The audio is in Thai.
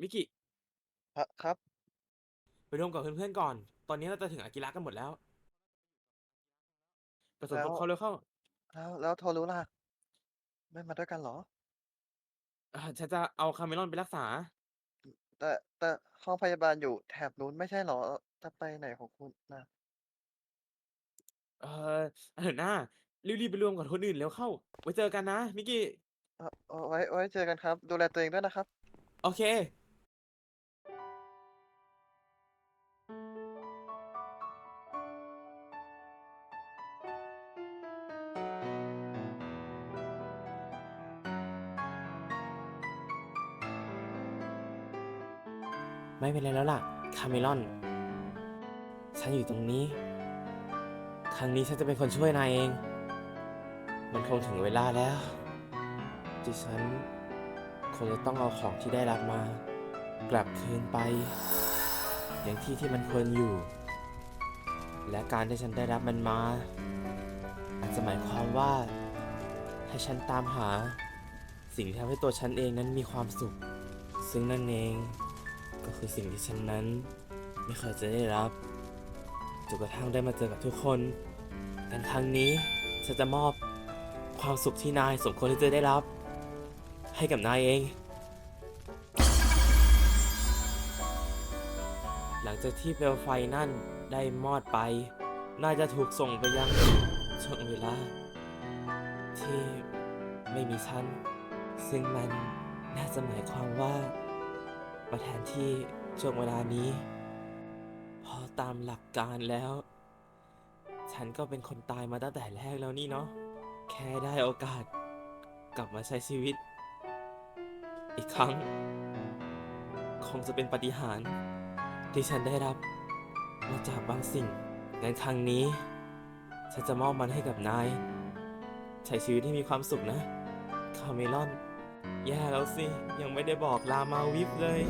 มิกิครับครับ ไปร่วมกับเพื่อนๆก่อน ตอนนี้เราจะถึงอากิระกันหมดแล้วกระสุนแล้วพบเข้าเร็วเข้าแล้วแล้วโทรุล่ะ ไม่มาด้วยกันเหรอ?อ่าฉันจะเอาคาเมลอนไปรักษา แต่แต่ห้องพยาบาลอยู่แถบนู้นไม่ใช่เหรอ?จะไปไหนของคุณน่ะ?เออเอาเถอะหน้ารีบๆไปรวมกับคนอื่นเร็วเข้า ไว้เจอกันนะมิกิ เออเออไว้ไว้เจอกันครับ ดูแลตัวเองด้วยนะครับ โอเค ไม่เป็นไรแล้วล่ะ คาเมลอน ฉันอยู่ตรงนี้ ครั้งนี้ฉันจะเป็นคนช่วยนายเอง มันคงถึงเวลาแล้วที่ฉันคงจะต้องเอาของที่ได้รับมา กลับคืนไป อย่างที่ที่มันควรอยู่ และการที่ฉันได้รับมันมา อาจจะหมายความว่า ให้ฉันตามหา สิ่งที่ทำให้ตัวฉันเองนั้นมีความสุข ซึ่งนั่นเอง ก็คือสิ่งที่ฉันนั้น ไม่เคยจะได้รับจนกระทั่งได้มาเจอกับทุกคน แต่ครั้งนี้ฉันจะมอบความสุขที่นายสมควรที่จะได้รับ ให้กับนายเอง หลังจากที่เปลวไฟนั่นได้มอดไป น่าจะถูกส่งไปยังช่วงเวลา ที่ไม่มีฉัน ซึ่งมันน่าจะหมายความว่า มาแทนที่ช่วงเวลานี้ พอตามหลักการแล้ว ฉันก็เป็นคนตายมาตั้งแต่แรกแล้วนี่เนาะแค่ได้โอกาส กลับมาใช้ชีวิต อีกครั้ง คงจะเป็นปาฏิหาริย์ที่ฉันได้รับ มาจากบางสิ่งงั้นครั้งนี้ ฉันจะมอบมันให้กับนาย ใช้ชีวิตที่มีความสุขนะ คาเมลอน แย่แล้วสิ ยังไม่ได้บอกลามาวิฟเลย